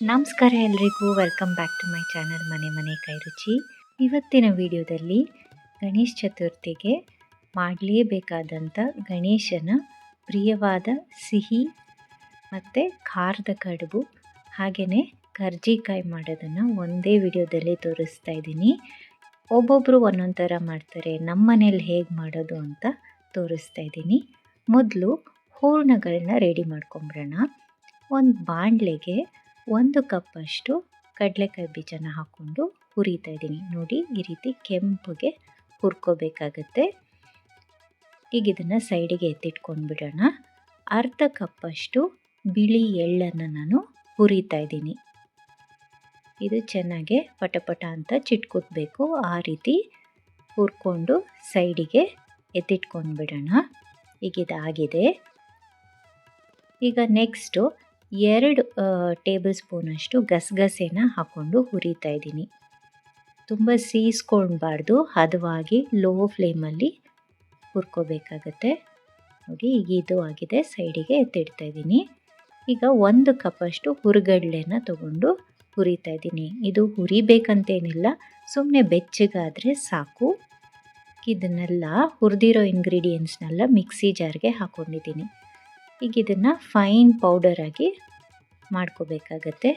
ನಮಸ್ಕಾರ ಎಲ್ರಿಗೂ. Welcome back to my channel ಮನೆ ಮನೆ ಕೈ ರುಚಿ. ಇವತ್ತಿನ ವಿಡಿಯೋದಲ್ಲಿ ಗಣೇಶ ಚತುರ್ಥಿಗೆ ಮಾಡಲೇಬೇಕಾದಂಥ ಗಣೇಶನ ಪ್ರಿಯವಾದ ಸಿಹಿ ಮತ್ತು ಖಾರದ ಕಡುಬು ಹಾಗೆಯೇ ಕರ್ಜಿಕಾಯಿ ಮಾಡೋದನ್ನು ಒಂದೇ ವಿಡಿಯೋದಲ್ಲಿ ತೋರಿಸ್ತಾ ಇದ್ದೀನಿ. ಒಬ್ಬೊಬ್ಬರು ಒಂದೊಂದು ಥರ ಮಾಡ್ತಾರೆ, ನಮ್ಮ ಮನೇಲಿ ಹೇಗೆ ಮಾಡೋದು ಅಂತ ತೋರಿಸ್ತಾ ಇದ್ದೀನಿ. ಮೊದಲು ಹೂರ್ಣಗಳನ್ನ ರೆಡಿ ಮಾಡ್ಕೊಂಬಿಡೋಣ. ಒಂದು ಬಾಣಲೆಗೆ ಒಂದು ಕಪ್ಪಷ್ಟು ಕಡಲೆಕಾಯಿ ಬೀಜನ ಹಾಕ್ಕೊಂಡು ಹುರಿತಾ ಇದ್ದೀನಿ. ನೋಡಿ, ಈ ರೀತಿ ಕೆಂಪಗೆ ಹುರ್ಕೋಬೇಕಾಗತ್ತೆ. ಈಗ ಇದನ್ನು ಸೈಡಿಗೆ ಎತ್ತಿಟ್ಕೊಂಡು ಬಿಡೋಣ. ಅರ್ಧ ಕಪ್ಪಷ್ಟು ಬಿಳಿ ಎಳ್ಳನ್ನು ನಾನು ಹುರಿತಾ ಇದ್ದೀನಿ. ಇದು ಚೆನ್ನಾಗೆ ಪಟಪಟ ಅಂತ ಚಿಟ್ಕೊತ್ಬೇಕು ಆ ರೀತಿ ಹುರ್ಕೊಂಡು ಸೈಡಿಗೆ ಎತ್ತಿಟ್ಕೊಂಡು ಬಿಡೋಣ. ಈಗ ಇದಾಗಿದೆ. ಈಗ ನೆಕ್ಸ್ಟು ಎರಡು ಟೇಬಲ್ ಸ್ಪೂನಷ್ಟು ಗಸಗಸೆನ ಹಾಕ್ಕೊಂಡು ಹುರಿತಾ ಇದ್ದೀನಿ. ತುಂಬ ಸೀಸ್ಕೊಳ್ಬಾರ್ದು, ಹದವಾಗಿ ಲೋ ಫ್ಲೇಮಲ್ಲಿ ಹುರ್ಕೋಬೇಕಾಗತ್ತೆ. ನೋಡಿ ಈಗ ಇದು ಆಗಿದೆ, ಸೈಡಿಗೆ ಎತ್ತಿಡ್ತಾ ಇದ್ದೀನಿ. ಈಗ ಒಂದು ಕಪ್ಪಷ್ಟು ಹುರಿಗಡ್ಲೆನ ತಗೊಂಡು ಹುರಿತಾ ಇದ್ದೀನಿ. ಇದು ಹುರಿಬೇಕಂತೇನಿಲ್ಲ ಸುಮ್ಮನೆ ಬೆಚ್ಚಗಾದರೆ ಸಾಕು. ಇದನ್ನೆಲ್ಲ ಹುರಿದಿರೋ ಇಂಗ್ರೀಡಿಯೆಂಟ್ಸ್ನೆಲ್ಲ ಮಿಕ್ಸಿ ಜಾರ್ಗೆ ಹಾಕ್ಕೊಂಡಿದ್ದೀನಿ ಈಗ ಇದನ್ನು ಫೈನ್ ಪೌಡರಾಗಿ ಮಾಡ್ಕೋಬೇಕಾಗತ್ತೆ.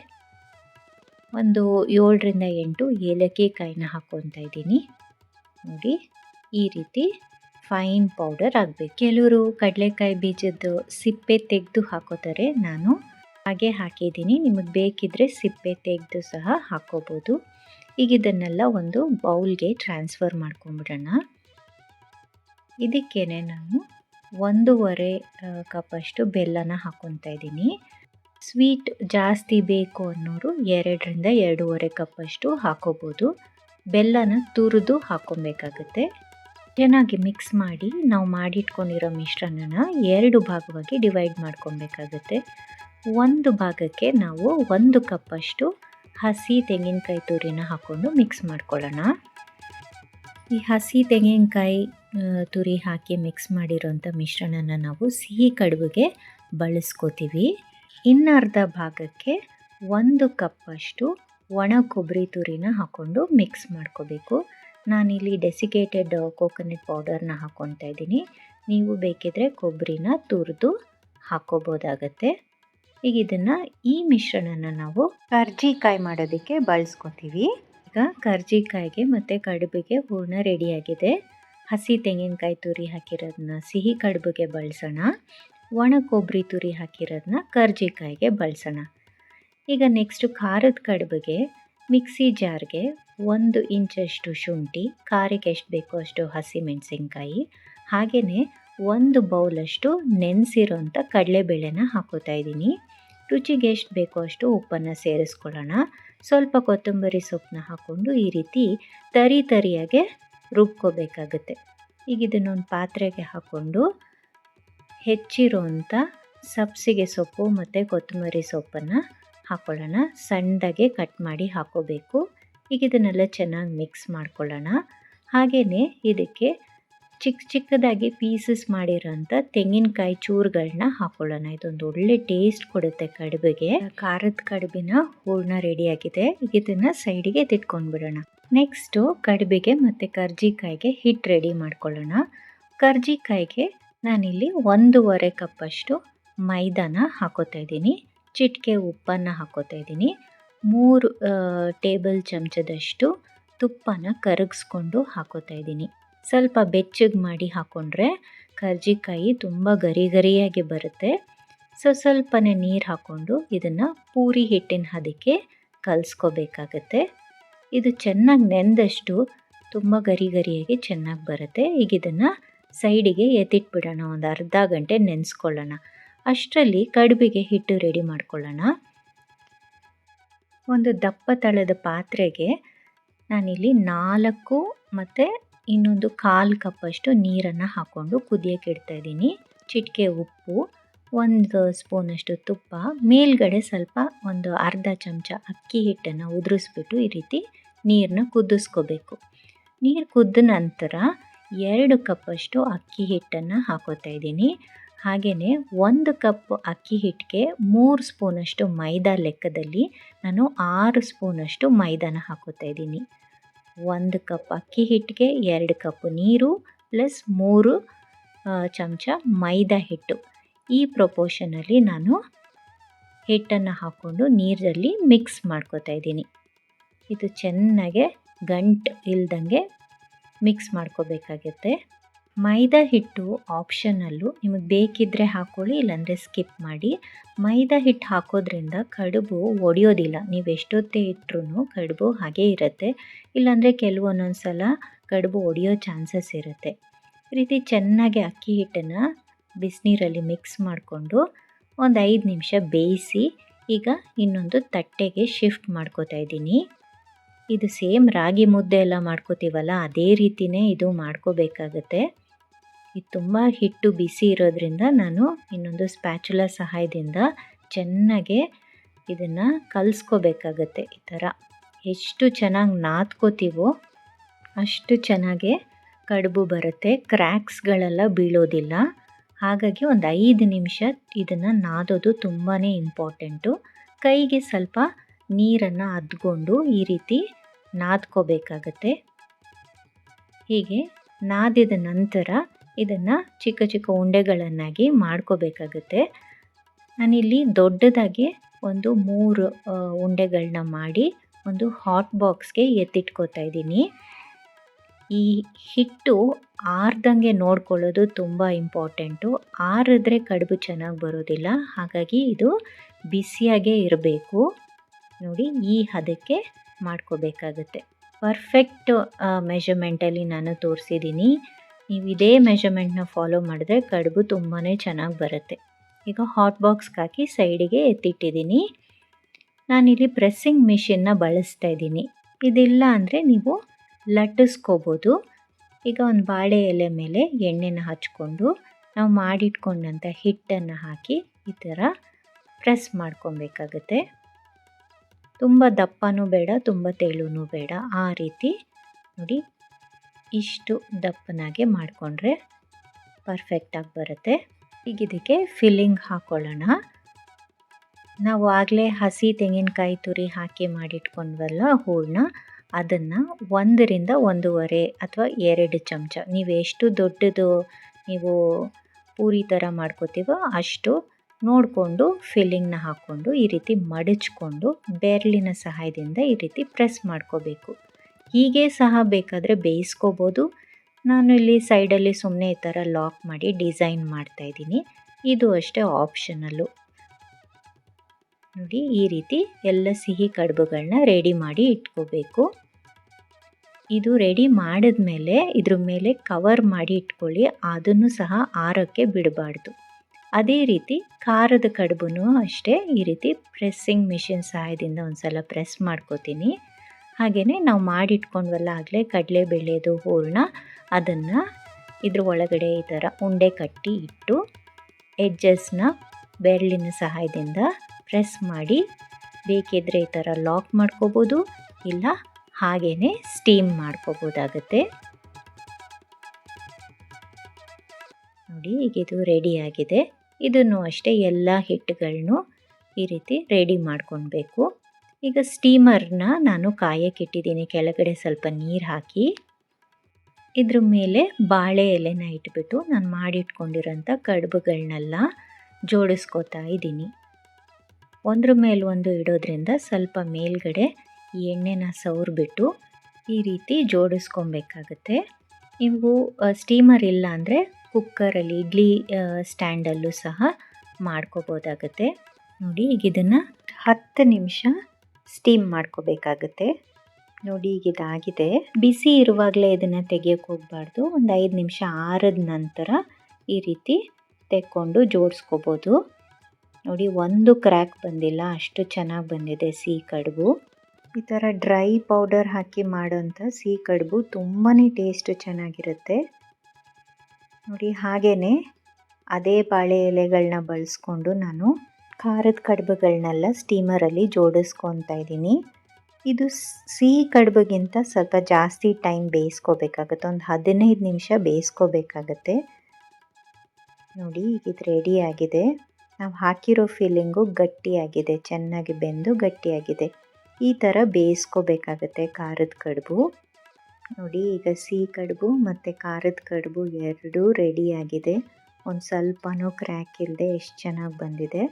ಒಂದು ಏಳರಿಂದ ಎಂಟು ಏಲಕ್ಕಿ ಕಾಯಿನ ಹಾಕ್ಕೊತಾ ಇದ್ದೀನಿ. ನೋಡಿ, ಈ ರೀತಿ ಫೈನ್ ಪೌಡರ್ ಆಗಬೇಕು. ಕೆಲವರು ಕಡಲೆಕಾಯಿ ಬೀಜದ್ದು ಸಿಪ್ಪೆ ತೆಗೆದು ಹಾಕೋತಾರೆ. ನಾನು ಹಾಗೆ ಹಾಕಿದ್ದೀನಿ. ನಿಮಗೆ ಬೇಕಿದ್ದರೆ ಸಿಪ್ಪೆ ತೆಗೆದು ಸಹ ಹಾಕೋಬೋದು ಈಗ ಇದನ್ನೆಲ್ಲ ಒಂದು ಬೌಲ್ಗೆ ಟ್ರಾನ್ಸ್ಫರ್ ಮಾಡ್ಕೊಂಬಿಡೋಣ. ಇದಕ್ಕೇನೆ ನಾನು ಒಂದೂವರೆ ಕಪ್ಪಷ್ಟು ಬೆಲ್ಲನ ಹಾಕ್ಕೊತಾ ಇದ್ದೀನಿ. ಸ್ವೀಟ್ ಜಾಸ್ತಿ ಬೇಕು ಅನ್ನೋರು ಎರಡರಿಂದ ಎರಡೂವರೆ ಕಪ್ಪಷ್ಟು ಹಾಕೋಬೋದು. ಬೆಲ್ಲನ ತುರಿದು ಹಾಕ್ಕೊಬೇಕಾಗತ್ತೆ ಚೆನ್ನಾಗಿ ಮಿಕ್ಸ್ ಮಾಡಿ ನಾವು ಮಾಡಿಟ್ಕೊಂಡಿರೋ ಮಿಶ್ರಣನ ಎರಡು ಭಾಗವಾಗಿ ಡಿವೈಡ್ ಮಾಡ್ಕೊಬೇಕಾಗುತ್ತೆ ಒಂದು ಭಾಗಕ್ಕೆ ನಾವು ಒಂದು ಕಪ್ಪಷ್ಟು ಹಸಿ ತೆಂಗಿನಕಾಯಿ ತುರಿನ ಹಾಕ್ಕೊಂಡು ಮಿಕ್ಸ್ ಮಾಡ್ಕೊಳ್ಳೋಣ. ಈ ಹಸಿ ತೆಂಗಿನಕಾಯಿ ತುರಿ ಹಾಕಿ ಮಿಕ್ಸ್ ಮಾಡಿರೋಂಥ ಮಿಶ್ರಣನ ನಾವು ಸಿಹಿ ಕಡುಬಿಗೆ ಬಳಸ್ಕೋತೀವಿ. ಇನ್ನರ್ಧ ಭಾಗಕ್ಕೆ ಒಂದು ಕಪ್ಪಷ್ಟು ಒಣ ಕೊಬ್ಬರಿ ತುರಿನ ಹಾಕ್ಕೊಂಡು ಮಿಕ್ಸ್ ಮಾಡ್ಕೋಬೇಕು. ನಾನಿಲ್ಲಿ ಡೆಸಿಕೇಟೆಡ್ ಕೋಕೋನಟ್ ಪೌಡರ್ನ ಹಾಕ್ಕೊತಾ ಇದ್ದೀನಿ. ನೀವು ಬೇಕಿದ್ರೆ ಕೊಬ್ಬರಿನ ತುರಿದು ಹಾಕೋಬೋದಾಗತ್ತೆ. ಈಗ ಇದನ್ನು ಈ ಮಿಶ್ರಣನ ನಾವು ಕರ್ಜಿಕಾಯಿ ಮಾಡೋದಕ್ಕೆ ಬಳಸ್ಕೊತೀವಿ. ಈಗ ಕರ್ಜಿಕಾಯಿಗೆ ಮತ್ತು ಕಡುಬಿಗೆ ಹೂರ್ಣ ರೆಡಿಯಾಗಿದೆ. ಹಸಿ ತೆಂಗಿನಕಾಯಿ ತುರಿ ಹಾಕಿರೋದನ್ನ ಸಿಹಿ ಕಡುಬಿಗೆ ಬಳಸೋಣ. ಒಣ ಕೊಬ್ಬರಿ ತುರಿ ಹಾಕಿರೋದನ್ನ ಕರ್ಜಿಕಾಯಿಗೆ ಬಳಸೋಣ. ಈಗ ನೆಕ್ಸ್ಟು ಖಾರದ ಕಡುಬಿಗೆ ಮಿಕ್ಸಿ ಜಾರ್ಗೆ ಒಂದು ಇಂಚಷ್ಟು ಶುಂಠಿ ಖಾರಕ್ಕೆ ಎಷ್ಟು ಬೇಕೋ ಅಷ್ಟು ಹಸಿಮೆಣಸಿನ್ಕಾಯಿ ಹಾಗೆಯೇ ಒಂದು ಬೌಲಷ್ಟು ನೆನೆಸಿರೋಂಥ ಕಡಲೆಬೇಳೆನ ಹಾಕೋತಾ ಇದ್ದೀನಿ. ರುಚಿಗೆ ಎಷ್ಟು ಬೇಕೋ ಅಷ್ಟು ಉಪ್ಪನ್ನು ಸೇರಿಸ್ಕೊಳ್ಳೋಣ. ಸ್ವಲ್ಪ ಕೊತ್ತಂಬರಿ ಸೊಪ್ಪನ್ನ ಹಾಕ್ಕೊಂಡು ಈ ರೀತಿ ತರಿ ತರಿಯಾಗೆ ರುಬ್ಕೋಬೇಕಾಗುತ್ತೆ. ಈಗ ಇದನ್ನೊಂದು ಪಾತ್ರೆಗೆ ಹಾಕ್ಕೊಂಡು ಹೆಚ್ಚಿರೋಂಥ ಸಬ್ಸಿಗೆ ಸೊಪ್ಪು ಮತ್ತು ಕೊತ್ತಂಬರಿ ಸೊಪ್ಪನ್ನು ಹಾಕ್ಕೊಳ್ಳೋಣ ಸಣ್ಣದಾಗೆ ಕಟ್ ಮಾಡಿ ಹಾಕ್ಕೋಬೇಕು ಈಗ ಇದನ್ನೆಲ್ಲ ಚೆನ್ನಾಗಿ ಮಿಕ್ಸ್ ಮಾಡ್ಕೊಳ್ಳೋಣ. ಹಾಗೆಯೇ ಇದಕ್ಕೆ ಚಿಕ್ಕ ಚಿಕ್ಕದಾಗಿ ಪೀಸಸ್ ಮಾಡಿರೋಂಥ ತೆಂಗಿನಕಾಯಿ ಚೂರುಗಳನ್ನ ಹಾಕ್ಕೊಳ್ಳೋಣ ಇದೊಂದು ಒಳ್ಳೆ ಟೇಸ್ಟ್ ಕೊಡುತ್ತೆ ಕಡುಬಿಗೆ. ಖಾರದ ಕಡುಬಿನ ಹೂರ್ಣ ರೆಡಿಯಾಗಿದೆ ಈಗ ಇದನ್ನು ಸೈಡಿಗೆ ಬಿಡೋಣ ನೆಕ್ಸ್ಟು ಕಡುಬಿಗೆ ಮತ್ತು ಕರ್ಜಿಕಾಯಿಗೆ ಹಿಟ್ಟು ರೆಡಿ ಮಾಡ್ಕೊಳ್ಳೋಣ. ಕರ್ಜಿಕಾಯಿಗೆ ನಾನಿಲ್ಲಿ ಒಂದೂವರೆ ಕಪ್ಪಷ್ಟು ಮೈದಾನ ಹಾಕೋತಾ ಇದ್ದೀನಿ. ಚಿಟಿಕೆ ಉಪ್ಪನ್ನು ಹಾಕೋತಾ ಇದ್ದೀನಿ. ಮೂರು ಟೇಬಲ್ ಚಮಚದಷ್ಟು ತುಪ್ಪನ ಕರಗಿಸ್ಕೊಂಡು ಹಾಕೋತಾ ಇದ್ದೀನಿ. ಸ್ವಲ್ಪ ಬೆಚ್ಚಗೆ ಮಾಡಿ ಹಾಕ್ಕೊಂಡ್ರೆ ಕರ್ಜಿಕಾಯಿ ತುಂಬ ಗರಿ ಗರಿಯಾಗಿ ಬರುತ್ತೆ. ಸೊ, ಸ್ವಲ್ಪನೇ ನೀರು ಹಾಕ್ಕೊಂಡು ಇದನ್ನು ಪೂರಿ ಹಿಟ್ಟಿನ ಹದಕ್ಕೆ ಕಲಿಸ್ಕೋಬೇಕಾಗತ್ತೆ. ಇದು ಚೆನ್ನಾಗಿ ನೆಂದಷ್ಟು ತುಂಬ ಗರಿ ಗರಿಯಾಗಿ ಚೆನ್ನಾಗಿ ಬರುತ್ತೆ. ಈಗ ಇದನ್ನು ಸೈಡಿಗೆ ಎತ್ತಿಟ್ಬಿಡೋಣ, ಒಂದು ಅರ್ಧ ಗಂಟೆ ನೆನೆಸ್ಕೊಳ್ಳೋಣ. ಅಷ್ಟರಲ್ಲಿ ಕಡುಬಿಗೆ ಹಿಟ್ಟು ರೆಡಿ ಮಾಡ್ಕೊಳ್ಳೋಣ. ಒಂದು ದಪ್ಪ ತಳದ ಪಾತ್ರೆಗೆ ನಾನಿಲ್ಲಿ ನಾಲ್ಕು ಮತ್ತು ಇನ್ನೊಂದು ಕಾಲು ಕಪ್ಪಷ್ಟು ನೀರನ್ನು ಹಾಕ್ಕೊಂಡು ಕುದಿಯೋಕೆ ಇಡ್ತಾಯಿದ್ದೀನಿ ಚಿಟಿಕೆ ಉಪ್ಪು, ಒಂದು ಸ್ಪೂನಷ್ಟು ತುಪ್ಪ, ಮೇಲ್ಗಡೆ ಸ್ವಲ್ಪ ಒಂದು ಅರ್ಧ ಚಮಚ ಅಕ್ಕಿ ಹಿಟ್ಟನ್ನು ಉದುರಿಸ್ಬಿಟ್ಟು ಈ ರೀತಿ ನೀರನ್ನ ಕುದಿಸ್ಕೋಬೇಕು. ನೀರು ಕುದ್ದ ನಂತರ ಎರಡು ಕಪ್ಪಷ್ಟು ಅಕ್ಕಿ ಹಿಟ್ಟನ್ನು ಹಾಕೋತಾ ಇದ್ದೀನಿ. ಹಾಗೆಯೇ ಒಂದು ಕಪ್ ಅಕ್ಕಿ ಹಿಟ್ಟಿಗೆ ಮೂರು ಸ್ಪೂನಷ್ಟು ಮೈದಾ ಲೆಕ್ಕದಲ್ಲಿ ನಾನು ಆರು ಸ್ಪೂನಷ್ಟು ಮೈದಾನ ಹಾಕೋತಾ ಇದ್ದೀನಿ. ಒಂದು ಕಪ್ ಅಕ್ಕಿ ಹಿಟ್ಟಿಗೆ ಎರಡು ಕಪ್ ನೀರು ಪ್ಲಸ್ ಮೂರು ಚಮಚ ಮೈದಾ ಹಿಟ್ಟು. ಈ ಪ್ರಪೋಷನಲ್ಲಿ ನಾನು ಹಿಟ್ಟನ್ನು ಹಾಕ್ಕೊಂಡು ನೀರಲ್ಲಿ ಮಿಕ್ಸ್ ಮಾಡ್ಕೋತಾ ಇದ್ದೀನಿ. ಇದು ಚೆನ್ನಾಗೆ ಗಂಟು ಇಲ್ದಂಗೆ ಮಿಕ್ಸ್ ಮಾಡ್ಕೋಬೇಕಾಗುತ್ತೆ. ಮೈದಾ ಹಿಟ್ಟು ಆಪ್ಷನಲ್ಲು ನಿಮಗೆ ಬೇಕಿದ್ದರೆ ಹಾಕ್ಕೊಳ್ಳಿ ಇಲ್ಲಾಂದರೆ ಸ್ಕಿಪ್ ಮಾಡಿ. ಮೈದಾ ಹಿಟ್ಟು ಹಾಕೋದ್ರಿಂದ ಕಡುಬು ಒಡೆಯೋದಿಲ್ಲ. ನೀವು ಎಷ್ಟೊತ್ತೇ ಇಟ್ಟರೂ ಕಡುಬು ಹಾಗೆ ಇರುತ್ತೆ. ಇಲ್ಲಾಂದರೆ ಕೆಲವೊಂದೊಂದು ಸಲ ಕಡುಬು ಒಡೆಯೋ ಚಾನ್ಸಸ್ ಇರುತ್ತೆ. ಈ ರೀತಿ ಚೆನ್ನಾಗಿ ಅಕ್ಕಿ ಹಿಟ್ಟನ್ನು ಬಿಸಿನೀರಲ್ಲಿ ಮಿಕ್ಸ್ ಮಾಡಿಕೊಂಡು ಒಂದು ಐದು ನಿಮಿಷ ಬೇಯಿಸಿ ಈಗ ಇನ್ನೊಂದು ತಟ್ಟೆಗೆ ಶಿಫ್ಟ್ ಮಾಡ್ಕೋತಾ ಇದ್ದೀನಿ. ಇದು ಸೇಮ್ ರಾಗಿ ಮುದ್ದೆ ಎಲ್ಲ ಮಾಡ್ಕೋತೀವಲ್ಲ, ಅದೇ ರೀತಿಯೇ ಇದು ಮಾಡ್ಕೋಬೇಕಾಗತ್ತೆ. ಇದು ತುಂಬ ಹಿಟ್ಟು ಬಿಸಿ ಇರೋದ್ರಿಂದ ನಾನು ಇನ್ನೊಂದು ಸ್ಪ್ಯಾಚುಲ ಸಹಾಯದಿಂದ ಚೆನ್ನಾಗೆ ಇದನ್ನು ಕಲಿಸ್ಕೋಬೇಕಾಗತ್ತೆ ಈ ಥರ. ಎಷ್ಟು ಚೆನ್ನಾಗಿ ನಾದ್ಕೋತೀವೋ ಅಷ್ಟು ಚೆನ್ನಾಗೆ ಕಡುಬು ಬರುತ್ತೆ ಕ್ರ್ಯಾಕ್ಸ್ಗಳೆಲ್ಲ ಬೀಳೋದಿಲ್ಲ. ಹಾಗಾಗಿ ಒಂದು ಐದು ನಿಮಿಷ ಇದನ್ನು ನಾದೋದು ತುಂಬಾ ಇಂಪಾರ್ಟೆಂಟು ಕೈಗೆ ಸ್ವಲ್ಪ ನೀರನ್ನು ಅದ್ಕೊಂಡು ಈ ರೀತಿ ನಾದ್ಕೋಬೇಕಾಗತ್ತೆ. ಹೀಗೆ ನಾದಿದ ನಂತರ ಇದನ್ನು ಚಿಕ್ಕ ಚಿಕ್ಕ ಉಂಡೆಗಳನ್ನಾಗಿ ಮಾಡ್ಕೋಬೇಕಾಗುತ್ತೆ. ನಾನಿಲ್ಲಿ ದೊಡ್ಡದಾಗಿ ಒಂದು ಮೂರು ಉಂಡೆಗಳನ್ನ ಮಾಡಿ ಒಂದು ಹಾಟ್ ಬಾಕ್ಸ್ಗೆ ಎತ್ತಿಟ್ಕೋತಾ ಇದ್ದೀನಿ. ಈ ಹಿಟ್ಟು ಆರ್ದಂಗೆ ನೋಡ್ಕೊಳ್ಳೋದು ತುಂಬ ಇಂಪಾರ್ಟೆಂಟು ಆರಿದ್ರೆ ಕಡುಬು ಚೆನ್ನಾಗಿ ಬರೋದಿಲ್ಲ. ಹಾಗಾಗಿ ಇದು ಬಿಸಿಯಾಗೇ ಇರಬೇಕು. ನೋಡಿ, ಈ ಹದಕ್ಕೆ ಮಾಡ್ಕೋಬೇಕಾಗುತ್ತೆ. ಪರ್ಫೆಕ್ಟ್ ಮೆಷರ್ಮೆಂಟಲ್ಲಿ ನಾನು ತೋರಿಸಿದ್ದೀನಿ. ನೀವು ಇದೇ ಮೆಷರ್ಮೆಂಟ್ನ ಫಾಲೋ ಮಾಡಿದ್ರೆ ಕಡುಬು ತುಂಬಾ ಚೆನ್ನಾಗಿ ಬರುತ್ತೆ. ಈಗ ಹಾಟ್ ಬಾಕ್ಸ್ಗೆ ಹಾಕಿ ಸೈಡಿಗೆ ಎತ್ತಿಟ್ಟಿದ್ದೀನಿ. ನಾನಿಲ್ಲಿ ಪ್ರೆಸ್ಸಿಂಗ್ ಮಿಷಿನ್ನ ಬಳಸ್ತಾ ಇದ್ದೀನಿ. ಇದಿಲ್ಲ ಅಂದರೆ ನೀವು ಲಟ್ಟಿಸ್ಕೋಬೋದು. ಈಗ ಒಂದು ಬಾಳೆ ಎಲೆ ಮೇಲೆ ಎಣ್ಣೆನ ಹಚ್ಕೊಂಡು ನಾವು ಮಾಡಿಟ್ಕೊಂಡಂಥ ಹಿಟ್ಟನ್ನು ಹಾಕಿ ಈ ಥರ ಪ್ರೆಸ್ ಮಾಡ್ಕೊಬೇಕಾಗತ್ತೆ. ತುಂಬ ದಪ್ಪನೂ ಬೇಡ, ತುಂಬ ತೆಳುನೂ ಬೇಡ. ಆ ರೀತಿ ನೋಡಿ ಇಷ್ಟು ದಪ್ಪನಾಗೆ ಮಾಡಿಕೊಂಡ್ರೆ ಪರ್ಫೆಕ್ಟಾಗಿ ಬರುತ್ತೆ. ಈಗ ಇದಕ್ಕೆ ಫಿಲ್ಲಿಂಗ್ ಹಾಕ್ಕೊಳ್ಳೋಣ ನಾವು ಆಗಲೇ ಹಸಿ ತೆಂಗಿನಕಾಯಿ ತುರಿ ಹಾಕಿ ಮಾಡಿಟ್ಕೊಂಡ್ವಲ್ಲ ಹೂಳನ್ನ ಅದನ್ನು ಒಂದರಿಂದ ಒಂದೂವರೆ ಅಥವಾ ಎರಡು ಚಮಚ. ನೀವು ಎಷ್ಟು ದೊಡ್ಡದು ನೀವು ಪೂರಿ ಥರ ಮಾಡ್ಕೋತೀವೋ ಅಷ್ಟು ನೋಡಿಕೊಂಡು ಫಿಲ್ಲಿಂಗ್ನ ಹಾಕ್ಕೊಂಡು ಈ ರೀತಿ ಮಡಚ್ಕೊಂಡು, ಬೆರಳಿನ ಸಹಾಯದಿಂದ ಈ ರೀತಿ ಪ್ರೆಸ್ ಮಾಡ್ಕೋಬೇಕು. ಹೀಗೆ ಸಹ ಬೇಕಾದರೆ ಬೇಯಿಸ್ಕೋಬೋದು. ನಾನು ಇಲ್ಲಿ ಸೈಡಲ್ಲಿ ಸುಮ್ಮನೆ ಈ ಥರ ಲಾಕ್ ಮಾಡಿ ಡಿಸೈನ್ ಮಾಡ್ತಾಯಿದ್ದೀನಿ ಇದು ಅಷ್ಟೇ ಆಪ್ಷನಲ್ಲು ನೋಡಿ, ಈ ರೀತಿ ಎಲ್ಲ ಸಿಹಿ ಕಡುಬುಗಳನ್ನ ರೆಡಿ ಮಾಡಿ ಇಟ್ಕೋಬೇಕು. ಇದು ರೆಡಿ ಮಾಡಿದ ಮೇಲೆ ಇದ್ರ ಮೇಲೆ ಕವರ್ ಮಾಡಿ ಇಟ್ಕೊಳ್ಳಿ, ಅದನ್ನು ಸಹ ಆರೋಕ್ಕೆ ಬಿಡಬಾರ್ದು. ಅದೇ ರೀತಿ ಖಾರದ ಕಡುಬು ಅಷ್ಟೇ ಈ ರೀತಿ ಪ್ರೆಸ್ಸಿಂಗ್ ಮಿಷಿನ್ ಸಹಾಯದಿಂದ ಒಂದು ಸಲ ಪ್ರೆಸ್ ಮಾಡ್ಕೋತೀನಿ. ಹಾಗೆಯೇ ನಾವು ಮಾಡಿಟ್ಕೊಂಡ್ವಲ್ಲ ಆಗಲೇ ಕಡಲೆ ಬೇಳೆದು ಹೂರಣ, ಅದನ್ನು ಇದ್ರ ಒಳಗಡೆ ಈ ಥರ ಉಂಡೆ ಕಟ್ಟಿ ಇಟ್ಟು ಎಡ್ಜಸ್ನ ಬೆರಳಿನ ಸಹಾಯದಿಂದ ಪ್ರೆಸ್ ಮಾಡಿ ಬೇಕಿದ್ದರೆ ಈ ಥರ ಲಾಕ್ ಮಾಡ್ಕೋಬೋದು, ಇಲ್ಲ ಹಾಗೇ ಸ್ಟೀಮ್ ಮಾಡ್ಕೋಬೋದಾಗತ್ತೆ. ನೋಡಿ ಈಗ ಇದು ರೆಡಿಯಾಗಿದೆ ಇದನ್ನು ಅಷ್ಟೇ ಎಲ್ಲ ಹಿಟ್ಟುಗಳನ್ನು ಈ ರೀತಿ ರೆಡಿ ಮಾಡ್ಕೊಳ್ಬೇಕು ಈಗ ಸ್ಟೀಮರ್ನ ನಾನು ಕಾಯಕ್ಕಿಟ್ಟಿದ್ದೀನಿ ಕೆಳಗಡೆ ಸ್ವಲ್ಪ ನೀರು ಹಾಕಿ, ಇದ್ರ ಮೇಲೆ ಬಾಳೆ ಎಲೆನ ಇಟ್ಬಿಟ್ಟು ನಾನು ಮಾಡಿಟ್ಕೊಂಡಿರೋಂಥ ಕಡುಬುಗಳನ್ನೆಲ್ಲ ಜೋಡಿಸ್ಕೋತಾ ಇದ್ದೀನಿ. ಒಂದ್ರ ಮೇಲೆ ಒಂದು ಇಡೋದ್ರಿಂದ ಸ್ವಲ್ಪ ಮೇಲ್ಗಡೆ ಎಣ್ಣೆನ ಸವರ್ಬಿಟ್ಟು ಈ ರೀತಿ ಜೋಡಿಸ್ಕೊಬೇಕಾಗತ್ತೆ. ನೀವು ಸ್ಟೀಮರ್ ಇಲ್ಲ ಅಂದರೆ ಕುಕ್ಕರಲ್ಲಿ, ಇಡ್ಲಿ ಸ್ಟ್ಯಾಂಡಲ್ಲೂ ಸಹ ಮಾಡ್ಕೋಬೋದಾಗತ್ತೆ. ನೋಡಿ, ಈಗ ಇದನ್ನು ಹತ್ತು ನಿಮಿಷ ಸ್ಟೀಮ್ ಮಾಡ್ಕೋಬೇಕಾಗುತ್ತೆ. ನೋಡಿ ಈಗ ಇದಾಗಿದೆ. ಬಿಸಿ ಇರುವಾಗಲೇ ಇದನ್ನು ತೆಗಿಯೋಕೆ ಹೋಗಬಾರ್ದು. ಒಂದು ಐದು ನಿಮಿಷ ಆರಿದ ನಂತರ ಈ ರೀತಿ ತೆಕ್ಕೊಂಡು ಜೋಡಿಸ್ಕೋಬೋದು. ನೋಡಿ ಒಂದು ಕ್ರ್ಯಾಕ್ ಬಂದಿಲ್ಲ, ಅಷ್ಟು ಚೆನ್ನಾಗಿ ಬಂದಿದೆ ಸಿಹಿ ಕಡುಬು. ಈ ಥರ ಡ್ರೈ ಪೌಡರ್ ಹಾಕಿ ಮಾಡೋಂಥ ಸಿಹಿ ಕಡುಬು ತುಂಬಾ ಟೇಸ್ಟ್ ಚೆನ್ನಾಗಿರುತ್ತೆ. ನೋಡಿ ಹಾಗೇ ಅದೇ ಬಾಳೆ ಎಲೆಗಳನ್ನ ಬಳಸ್ಕೊಂಡು ನಾನು ಖಾರದ ಕಡುಬುಗಳನ್ನೆಲ್ಲ ಸ್ಟೀಮರಲ್ಲಿ ಜೋಡಿಸ್ಕೊತಾ ಇದ್ದೀನಿ. ಇದು ಸಿಹಿ ಕಡುಬುಗಿಂತ ಸ್ವಲ್ಪ ಜಾಸ್ತಿ ಟೈಮ್ ಬೇಯಿಸ್ಕೋಬೇಕಾಗುತ್ತೆ. ಒಂದು ಹದಿನೈದು ನಿಮಿಷ ಬೇಯಿಸ್ಕೋಬೇಕಾಗತ್ತೆ. ನೋಡಿ ಈಗ ಇದು ರೆಡಿ ಆಗಿದೆ. ನಾವು ಹಾಕಿರೋ ಫೀಲಿಂಗು ಗಟ್ಟಿಯಾಗಿದೆ. ಚೆನ್ನಾಗಿ ಬೆಂದು ಗಟ್ಟಿಯಾಗಿದೆ. ಈ ಥರ ಬೇಯಿಸ್ಕೋಬೇಕಾಗತ್ತೆ ಖಾರದ ಕಡುಬು. ನೋಡಿ, ಈಗ ಸಿಹಿ ಕಡುಬು ಮತ್ತು ಖಾರದ ಕಡುಬು ಎರಡೂ ರೆಡಿಯಾಗಿದೆ ಒಂದು ಸ್ವಲ್ಪನೂ ಕ್ರ್ಯಾಕ್ ಇಲ್ಲದೆ ಎಷ್ಟು ಚೆನ್ನಾಗಿ ಬಂದಿದೆ.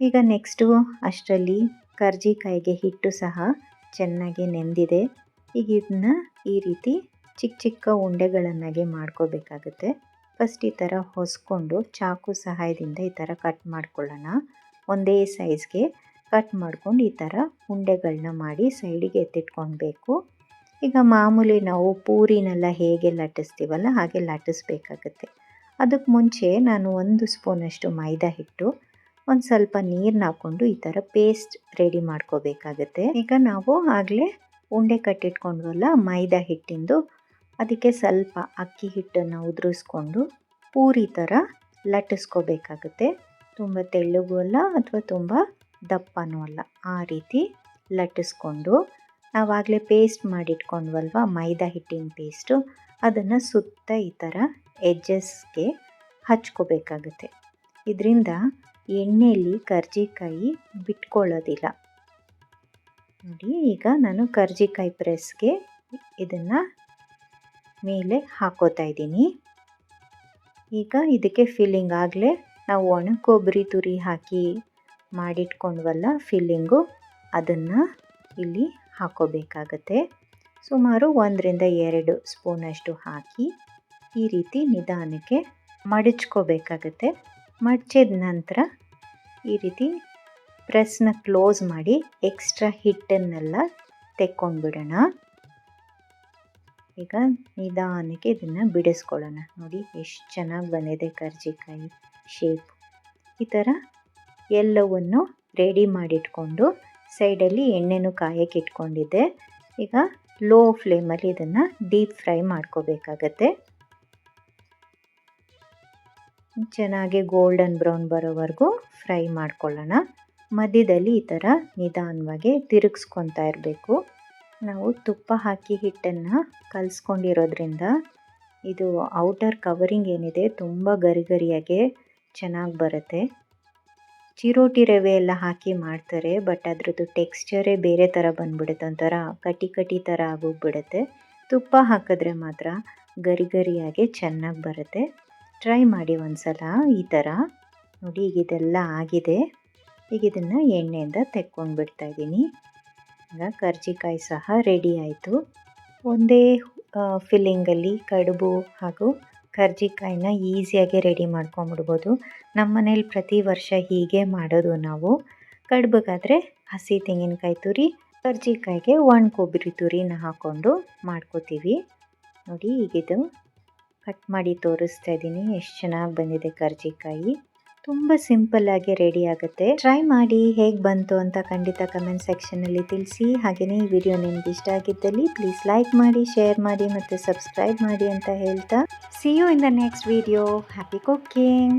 ಈಗ ನೆಕ್ಸ್ಟು ಅಷ್ಟರಲ್ಲಿ ಕರ್ಜಿಕಾಯಿಗೆ ಹಿಟ್ಟು ಸಹ ಚೆನ್ನಾಗಿ ನೆಂದಿದೆ. ಈಗ ಇದನ್ನ ಈ ರೀತಿ ಚಿಕ್ಕ ಚಿಕ್ಕ ಉಂಡೆಗಳನ್ನಾಗಿ ಮಾಡ್ಕೋಬೇಕಾಗುತ್ತೆ. ಫಸ್ಟ್ ಈ ಥರ ಹೊಸ್ಕೊಂಡು ಚಾಕು ಸಹಾಯದಿಂದ ಈ ಥರ ಕಟ್ ಮಾಡ್ಕೊಳ್ಳೋಣ. ಒಂದೇ ಸೈಜ್ಗೆ ಕಟ್ ಮಾಡ್ಕೊಂಡು ಈ ಥರ ಉಂಡೆಗಳನ್ನ ಮಾಡಿ ಸೈಡಿಗೆ ಎತ್ತಿಟ್ಕೊಳ್ಬೇಕು. ಈಗ ಮಾಮೂಲಿ ನಾವು ಪೂರಿನೆಲ್ಲ ಹೇಗೆ ಲಟ್ಟಿಸ್ತೀವಲ್ಲ ಹಾಗೆ ಲಟ್ಟಿಸ್ಬೇಕಾಗುತ್ತೆ. ಅದಕ್ಕೆ ಮುಂಚೆ ನಾನು ಒಂದು ಸ್ಪೂನಷ್ಟು ಮೈದಾ ಹಿಟ್ಟು ಒಂದು ಸ್ವಲ್ಪ ನೀರನ್ನ ಹಾಕ್ಕೊಂಡು ಈ ಥರ ಪೇಸ್ಟ್ ರೆಡಿ ಮಾಡ್ಕೋಬೇಕಾಗತ್ತೆ. ಈಗ ನಾವು ಆಗಲೇ ಉಂಡೆ ಕಟ್ಟಿಟ್ಕೊಂಡ್ವಲ್ಲ, ಮೈದಾ ಹಿಟ್ಟಿಂದು, ಅದಕ್ಕೆ ಸ್ವಲ್ಪ ಅಕ್ಕಿ ಹಿಟ್ಟನ್ನು ಉದುರಿಸ್ಕೊಂಡು ಪೂರಿ ಥರ ಲಟ್ಟಿಸ್ಕೋಬೇಕಾಗುತ್ತೆ. ತುಂಬ ತೆಳ್ಳಗೂ ಅಲ್ಲ ಅಥವಾ ತುಂಬ ದಪ್ಪನೂ ಅಲ್ಲ, ಆ ರೀತಿ ಲಟ್ಟಿಸ್ಕೊಂಡು ನಾವಾಗಲೇ ಪೇಸ್ಟ್ ಮಾಡಿಟ್ಕೊಂಡ್ವಲ್ವ ಮೈದಾ ಹಿಟ್ಟಿನ ಪೇಸ್ಟು ಅದನ್ನು ಸುತ್ತ ಈ ಥರ ಎಡ್ಜಸ್ಗೆ ಹಚ್ಕೋಬೇಕಾಗುತ್ತೆ. ಇದರಿಂದ ಎಣ್ಣೆಯಲ್ಲಿ ಕರ್ಜಿಕಾಯಿ ಬಿಟ್ಕೊಳ್ಳೋದಿಲ್ಲ. ನೋಡಿ, ಈಗ ನಾನು ಕರ್ಜಿಕಾಯಿ ಪ್ರೆಸ್ಗೆ ಇದನ್ನು ಮೇಲೆ ಹಾಕೋತಾ ಇದ್ದೀನಿ. ಈಗ ಇದಕ್ಕೆ ಫಿಲ್ಲಿಂಗ್ ಆಗಲೇ ನಾವು ಒಣ ಕೊಬ್ಬರಿ ತುರಿ ಹಾಕಿ ಮಾಡಿಟ್ಕೊಂಡ್ವಲ್ಲ ಫಿಲ್ಲಿಂಗು, ಅದನ್ನು ಇಲ್ಲಿ ಹಾಕೋಬೇಕಾಗತ್ತೆ. ಸುಮಾರು ಒಂದರಿಂದ ಎರಡು ಸ್ಪೂನಷ್ಟು ಹಾಕಿ ಈ ರೀತಿ ನಿಧಾನಕ್ಕೆ ಮಡಚ್ಕೋಬೇಕಾಗತ್ತೆ. ಮಡಚಿದ ನಂತರ ಈ ರೀತಿ ಪ್ರೆಸ್ನ ಕ್ಲೋಸ್ ಮಾಡಿ ಎಕ್ಸ್ಟ್ರಾ ಹಿಟ್ಟನ್ನೆಲ್ಲ ತೆಕ್ಕೊಂಡ್ಬಿಡೋಣ. ಈಗ ನಿಧಾನಕ್ಕೆ ಇದನ್ನು ಬಿಡಿಸ್ಕೊಳ್ಳೋಣ. ನೋಡಿ ಎಷ್ಟು ಚೆನ್ನಾಗಿ ಬಂದಿದೆ ಕರ್ಜಿಕಾಯಿ ಶೇಪ್ ಈ ಥರ ಎಲ್ಲವನ್ನು ರೆಡಿ ಮಾಡಿಟ್ಕೊಂಡು ಸೈಡಲ್ಲಿ ಎಣ್ಣೆನೂ ಕಾಯಕ್ಕೆ ಇಟ್ಕೊಂಡಿದ್ದೆ. ಈಗ ಲೋ ಫ್ಲೇಮಲ್ಲಿ ಇದನ್ನು ಡೀಪ್ ಫ್ರೈ ಮಾಡ್ಕೋಬೇಕಾಗತ್ತೆ. ಚೆನ್ನಾಗಿ ಗೋಲ್ಡನ್ ಬ್ರೌನ್ ಬರೋವರೆಗೂ ಫ್ರೈ ಮಾಡ್ಕೊಳ್ಳೋಣ. ಮಧ್ಯದಲ್ಲಿ ಈ ಥರ ನಿಧಾನವಾಗಿ ತಿರುಗಿಸ್ಕೊತಾ ಇರಬೇಕು. ನಾವು ತುಪ್ಪ ಹಾಕಿ ಹಿಟ್ಟನ್ನು ಕಲಿಸ್ಕೊಂಡಿರೋದ್ರಿಂದ ಇದು ಔಟರ್ ಕವರಿಂಗ್ ಏನಿದೆ ತುಂಬ ಗರಿ ಗರಿಯಾಗೆ ಚೆನ್ನಾಗಿ ಬರುತ್ತೆ. ಚಿರೋಟಿ ರವೆ ಎಲ್ಲ ಹಾಕಿ ಮಾಡ್ತಾರೆ ಬಟ್ ಅದರದ್ದು ಟೆಕ್ಸ್ಚರೇ ಬೇರೆ ಥರ ಬಂದ್ಬಿಡುತ್ತೆ. ಒಂಥರ ಕಟಿ ಕಟಿ ಥರ ಆಗೋಗ್ಬಿಡುತ್ತೆ. ತುಪ್ಪ ಹಾಕಿದ್ರೆ ಮಾತ್ರ ಗರಿ ಗರಿಯಾಗಿ ಚೆನ್ನಾಗಿ ಬರುತ್ತೆ. ಟ್ರೈ ಮಾಡಿ ಒಂದು ಸಲ ಈ ಥರ ನೋಡಿ, ಈಗ ಇದೆಲ್ಲ ಆಗಿದೆ. ಈಗ ಇದನ್ನು ಎಣ್ಣೆಯಿಂದ ತೆಕ್ಕೊಂಡು ಬಿಡ್ತಾ ಇದ್ದೀನಿ. ಈಗ ಕರ್ಜಿಕಾಯಿ ಸಹ ರೆಡಿ ಆಯಿತು. ಒಂದೇ ಫಿಲ್ಲಿಂಗಲ್ಲಿ ಕಡುಬು ಹಾಗೂ ಕರ್ಜಿಕಾಯಿನ ಈಸಿಯಾಗಿ ರೆಡಿ ಮಾಡ್ಕೊಂಬಿಡ್ಬೋದು ನಮ್ಮ ಮನೇಲಿ ಪ್ರತಿ ವರ್ಷ ಹೀಗೆ ಮಾಡೋದು ನಾವು. ಕಡುಬಿಗಾದರೆ ಹಸಿ ತೆಂಗಿನಕಾಯಿ ತುರಿ, ಕರ್ಜಿಕಾಯಿಗೆ ಒಣ ಕೊಬ್ಬರಿ ತುರಿನ ಹಾಕ್ಕೊಂಡು ಮಾಡ್ಕೋತೀವಿ. ನೋಡಿ ಈಗಿದು ಕಟ್ ಮಾಡಿ ತೋರಿಸ್ತಾ ಇದ್ದೀನಿ. ಎಷ್ಟು ಚೆನ್ನಾಗಿ ಬಂದಿದೆ ಕರ್ಜಿಕಾಯಿ. ತುಂಬ ಆಗಿ ರೆಡಿ ಆಗುತ್ತೆ. ಟ್ರೈ ಮಾಡಿ ಹೇಗೆ ಬಂತು ಅಂತ ಖಂಡಿತ ಕಮೆಂಟ್ ಸೆಕ್ಷನಲ್ಲಿ ತಿಳಿಸಿ. ಹಾಗೆಯೇ ಈ ವಿಡಿಯೋ ನಿಮ್ಗೆ ಇಷ್ಟ ಆಗಿದ್ದಲ್ಲಿ ಪ್ಲೀಸ್ ಲೈಕ್ ಮಾಡಿ, ಶೇರ್ ಮಾಡಿ ಮತ್ತು ಸಬ್ಸ್ಕ್ರೈಬ್ ಮಾಡಿ ಅಂತ ಹೇಳ್ತಾ. See you in the next video happy cooking